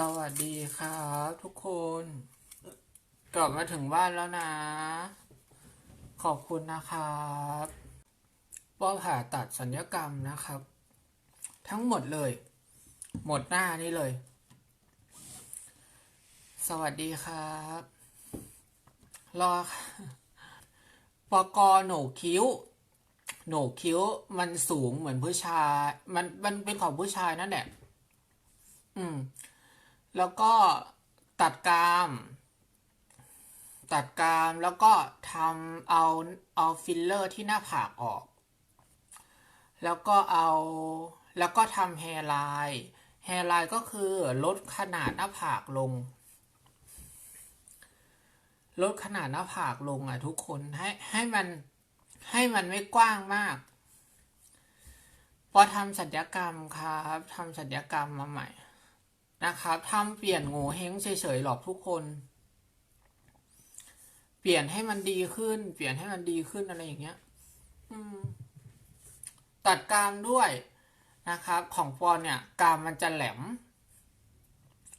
สวัสดีครับทุกคน กลับมาถึงบ้านแล้วนะ ขอบคุณนะครับปอผ่าตัดสัญญกรรมนะครับ ทั้งหมดเลย หมดหน้านี่เลย สวัสดีครับ รอปกโหนกคิ้วโหนกคิ้วมันสูงเหมือนผู้ชาย มันมันเป็นของผู้ชายนั่นแหละอืม แล้วก็ตัดกราม ตัดกรามแล้วก็ทำเอาเอาฟิลเลอร์ที่หน้าผากออก แล้วก็เอาแล้วก็ทำแฮร์ไลน์แฮร์ไลน์ก็คือลดขนาดหน้าผากลง ลดขนาดหน้าผากลงอะทุกคนให้ให้มันให้มันไม่กว้างมาก พอทำศัลยกรรมครับทำศัลยกรรมมาใหม่ นะครับทำเปลี่ยนโง่เฮงเฉยๆหรอกทุกคน เปลี่ยนให้มันดีขึ้น เปลี่ยนให้มันดีขึ้นอะไรอย่างเงี้ยตัดกรามด้วยนะครับ ของปอนเนี่ยกรามมันจะแหลม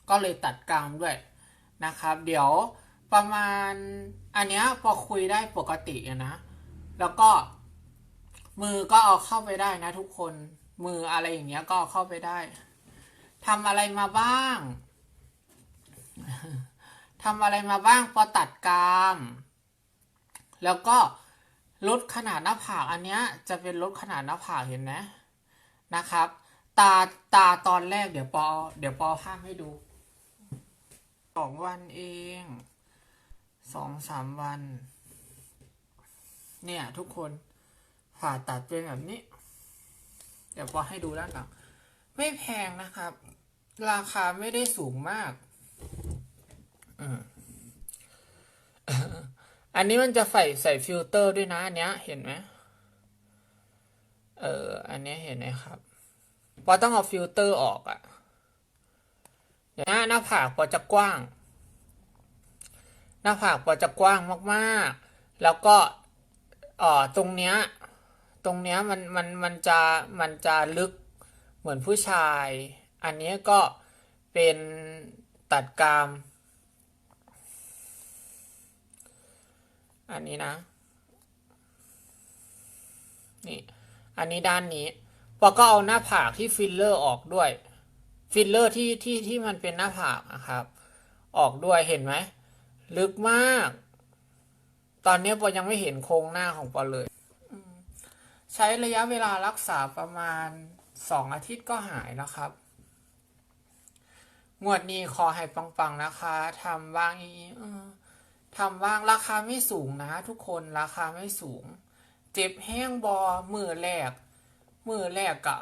ก็เลยตัดกรามด้วยนะครับ เดี๋ยวประมาณอันเนี้ยพอคุยได้ปกตินะ แล้วก็มือก็เอาเข้าไปได้นะทุกคนมืออะไรอย่างเงี้ยก็เเข้าไปได้ ทำอะไรมาบ้างทำอะไรมาบ้างพอตัดกราม แล้วก็ลดขนาดหน้าผากอันเนี้ยจะเป็นลดขนาดหน้าผากเห็นไหมนะครับ ตาตาตอนแรกเดี๋ยวปอ เดี๋ยวปอภาพให้ดูสองวันเองสองสามวัน เนี่ยทุกคนผ่าตัดเป็นแบบนี้ เดี๋ยวปอให้ดูด้านหลังไม่แพงนะครับ ราคาไม่ได้สูงมาก อันนี้มันจะใส่ใส่ฟิลเตอร์ด้วยนะ อันเนี้ย เห็นไหมเออ อันนี้เห็นไหมครับปอต้องเอาฟิลเตอร์ออกอะ่ะหน้าหน้าผากปอจะกว้าง หน้าผากปอจะกว้างมากๆ แล้วก็อ่อตรงเนี้ย ตรงเนี้ยมันมันมันจะมันจะลึกเหมือนผู้ชาย อันนี้ก็เป็นตัดกราม อันนี้นะ นี่ อันนี้ด้านนี้ปอก็เอาหน้าผากที่ฟิลเลอร์ออกด้วย ฟิลเลอร์ที่ที่ที่มันเป็นหน้าผากนะครับ ออกด้วยเห็นไหม ลึกมาก ตอนนี้ปอยังไม่เห็นโครงหน้าของปอเลย ใช้ระยะเวลารักษาประมาณสองอาทิตย์ก็หายแล้วครับ งวดนี้ขอให้ปังๆนะคะทำว่างอีอทำว่างราคาไม่สูงนะ ทุกคนราคาไม่สูง เจ็บแห้งบอมือแรก มือแรกก็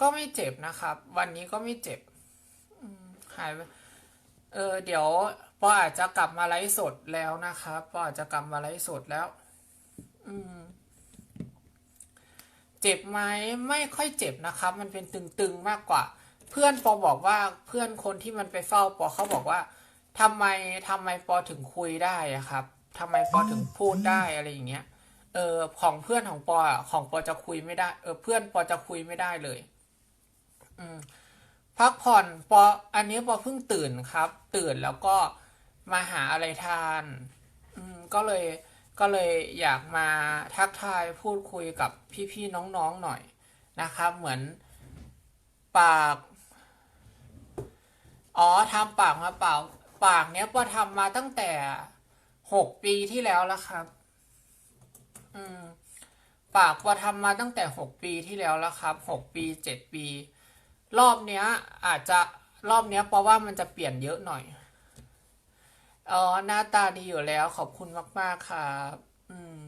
ก็ไม่เจ็บนะครับ วันนี้ก็ไม่เจ็บหายเออเดี๋ยวปออาจจะกลับมาไลฟ์สดแล้วนะครับปออาจจะกลับมาไลฟ์สดแล้ว อืม เจ็บไหมไม่ค่อยเจ็บนะครับ มันเป็นตึงๆมากกว่า เพื่อนปอบอกว่าเพื่อนคนที่มันไปเฝ้าปอเขาบอกว่าทำไมทำไมปอถึงคุยได้อะครับทำไมปอถึงพูดได้อะไรอย่างเงี้ย เออของเพื่อนของปอของปอจะคุยไม่ได้ เออเพื่อนปอจะคุยไม่ได้เลย อืมพักผ่อนปออันนี้ปอเพิ่งตื่นครับ ตื่นแล้วก็มาหาอะไรทาน อืมก็เลยก็เลยอยากมาทักทายพูดคุยกับพี่ๆน้องๆหน่อยนะครับ เหมือนปาก อ๋อทำปากมาเปล่า ปากเนี้ยปอทำมาตั้งแต่หกปีที่แล้วแล้วครับ อืม ปากปอทำมาตั้งแต่หกปีที่แล้วแล้วครับหกปีเจ็ดปี รอบเนี้ย อาจจะรอบเนี้ยปอว่ามันจะเปลี่ยนเยอะหน่อยอ๋อหน้าตาดีอยู่แล้วขอบคุณมาก ๆ ครับ อืม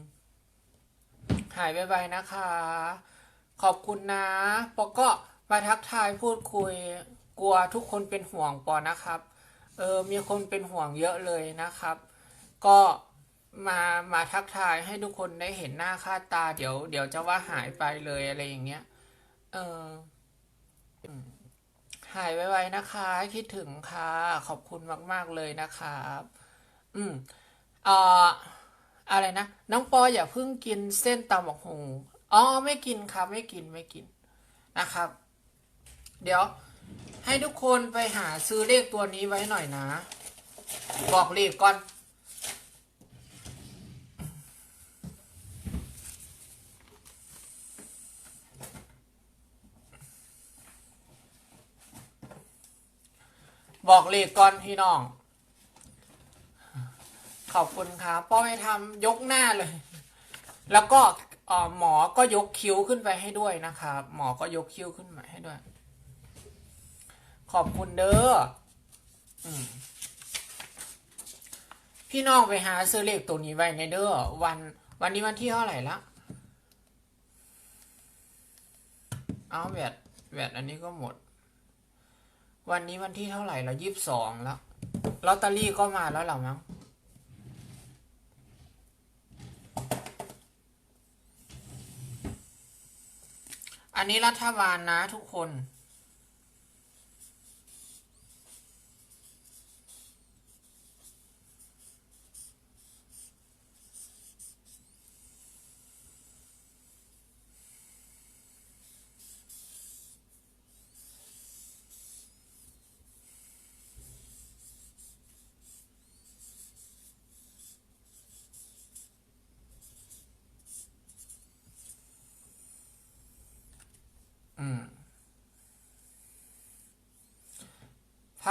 หายไปๆนะคะ ขอบคุณนะปอก็มาทักทายพูดคุย กลัวทุกคนเป็นห่วงปอนะครับเออมีคนเป็นห่วงเยอะเลยนะครับ ก็มามาทักทายให้ทุกคนได้เห็นหน้าค่าตา เดี๋ยว เดี๋ยวจะว่าหายไปเลยอะไรอย่างเงี้ยเออหายไวๆนะคะ คิดถึงค่ะ ขอบคุณมาก ๆเลยนะครับ อืมเอ่ออะไรนะน้องปออย่าเพิ่งกินเส้นตำบักหงอ๋อไม่กินครับไม่กินไม่กินนะครับ เดี๋ยว ให้ทุกคนไปหาซื้อเลขตัวนี้ไว้หน่อยนะ บอกเลขก่อน บอกเลขก่อนพี่น้อง ขอบคุณครับป้อให้ทำยกหน้าเลย แล้วก็หมอก็ยกคิ้วขึ้นไปให้ด้วยนะครับ หมอก็ยกคิ้วขึ้น ขอบคุณเด้ออพี่น้องไปหาซื้อเลขตัวนี้ไว้ในเด้อวัน วันนี้วันที่เท่าไหร่ละ เอาแวดแวดอันนี้ก็หมด วันนี้วันที่เท่าไหร่ล้วยี่สิบสองแล้วลอตเตอรี่ก็มาแล้วเหรอมั้งอันนี้รัฐบาลนะทุกคน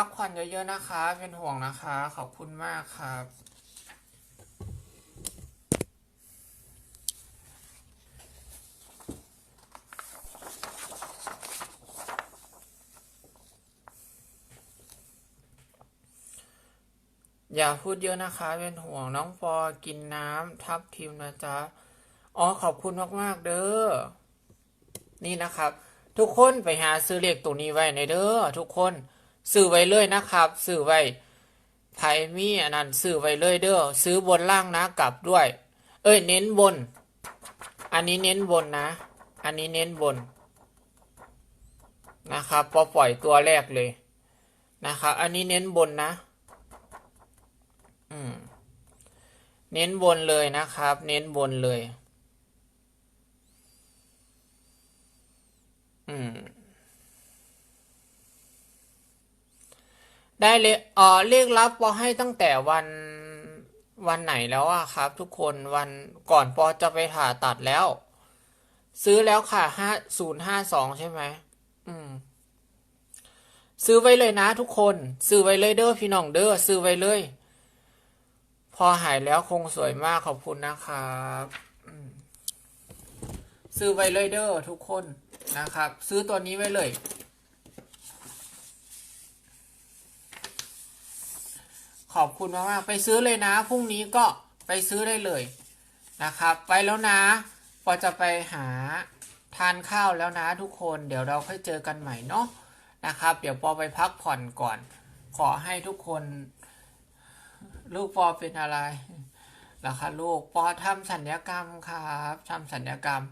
พักผ่อนเยอะๆนะคะ เป็นห่วงนะคะ ขอบคุณมากครับ อย่าพูดเยอะนะคะ เป็นห่วงน้องปอกินน้ำทับทิมนะจ๊ะ อ๋อขอบคุณมากๆเด้อ นี่นะครับ ทุกคนไปหาซื้อเลขตัวนี้ไว้ในเด้อทุกคน ซื้อไว้เลยนะครับซื้อไว้ไผมีอันนั้นซื้อไว้เลยเด้อซื้อบนล่างนะกลับด้วย เอ้ยเน้นบน อันนี้เน้นบนนะ อันนี้เน้นบนนะครับพอปล่อยตัวแรกเลยนะครับอันนี้เน้นบนนะ อืม เน้นบนเลยนะครับ เน้นบนเลย อืม ได้เลยเออเลขลับปอให้ตั้งแต่วันวันไหนแล้วอะครับ ทุกคนวันก่อนปอจะไปผ่าตัดแล้ว ซื้อแล้วค่ะห้าศูนย์ห้าสองใช่ไหมอืม ซื้อไว้เลยนะทุกคน ซื้อไว้เลยเด้อพี่น้องเด้อซื้อไว้เลย พอหายแล้วคงสวยมากขอบคุณนะครับซื้อไว้เลยเด้อทุกคนนะครับ ซื้อตัวนี้ไว้เลย ขอบคุณมากๆไปซื้อเลยนะพรุ่งนี้ก็ไปซื้อได้เลยนะครับ ไปแล้วนะปอจะไปหาทานข้าวแล้วนะทุกคนเดี๋ยวเราค่อยเจอกันใหม่เนาะนะครับ เดี๋ยวปอไปพักผ่อนก่อน ขอให้ทุกคน ลูกปอเป็นอะไรล่ะคะลูกปอทำสัญญกรรมครับทำสัญญกรรม